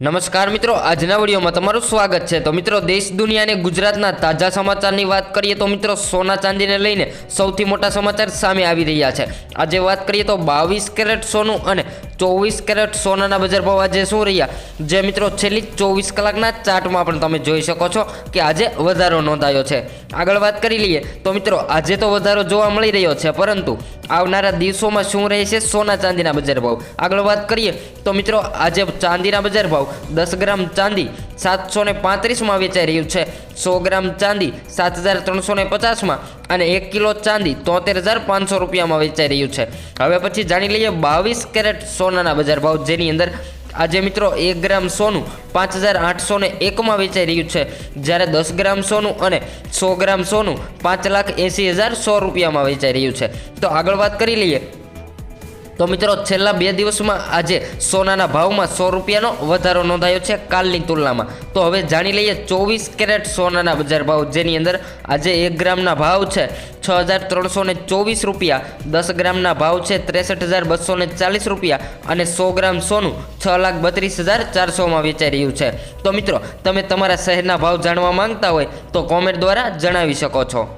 નમસ્કાર મિત્રો, આજના વિડીયોમાં તમારું સ્વાગત છે. તો મિત્રો, દેશ, દુનિયા અને ગુજરાતના તાજા સમાચારની વાત કરીએ તો મિત્રો, સોના ચાંદીને લઈને સૌથી મોટા સમાચાર સામે આવી રહ્યા છે. આજે વાત કરીએ તો બાવીસ કેરેટ સોનું અને ચોવીસ કેરેટ સોનાના બજાર ભાવ આજે શું રહ્યા? જે મિત્રો છેલ્લી ચોવીસ કલાકના ચાર્ટમાં પણ તમે જોઈ શકો છો કે આજે વધારો નોંધાયો છે. આગળ વાત કરી લઈએ તો મિત્રો આજે તો વધારો જોવા મળી રહ્યો છે, પરંતુ આવનારા દિવસોમાં શું રહેશે સોના ચાંદીના બજાર ભાવ? આગળ વાત કરીએ તો મિત્રો આજે ચાંદીના બજાર ભાવ દસ ગ્રામ ચાંદી સાતસો ને પાંત્રીસમાં વેચાઈ રહ્યું છે, સો ગ્રામ ચાંદી સાત હજાર ત્રણસો ને પચાસમાં અને એક કિલો ચાંદી તોતેર હજાર પાંચસો રૂપિયામાં વેચાઈ રહ્યું છે. હવે પછી જાણી લઈએ બાવીસ કેરેટ સોનાના બજાર ભાવ જેની અંદર આજે મિત્રો એક ગ્રામ સોનું પાંચ હજાર આઠસો ને એકમાં વેચાઈ રહ્યું છે. જ્યારે દસ ગ્રામ સોનું અને સો ગ્રામ સોનું પાંચ લાખ એંસી હજાર સો રૂપિયામાં વેચાઈ રહ્યું છે. તો આગળ વાત કરી લઈએ તો મિત્રો, છેલ્લા બે દિવસમાં આજે સોનાના ભાવમાં સો રૂપિયાનો વધારો નોંધાયો છે કાલની તુલનામાં. તો હવે જાણી લઈએ ચોવીસ કેરેટ સોનાના બજાર ભાવ, જેની અંદર આજે એક ગ્રામના ભાવ છે છ હજાર ત્રણસો ને ચોવીસ રૂપિયા, દસ ગ્રામના ભાવ છે ત્રેસઠ હજાર બસો ને ચાલીસ રૂપિયા અને સો ગ્રામ સોનું છ લાખ બત્રીસ હજાર ચારસોમાં વેચાઈ રહ્યું છે. તો મિત્રો, તમે તમારા શહેરના ભાવ જાણવા માંગતા હોય તો કોમેન્ટ દ્વારા જણાવી શકો છો.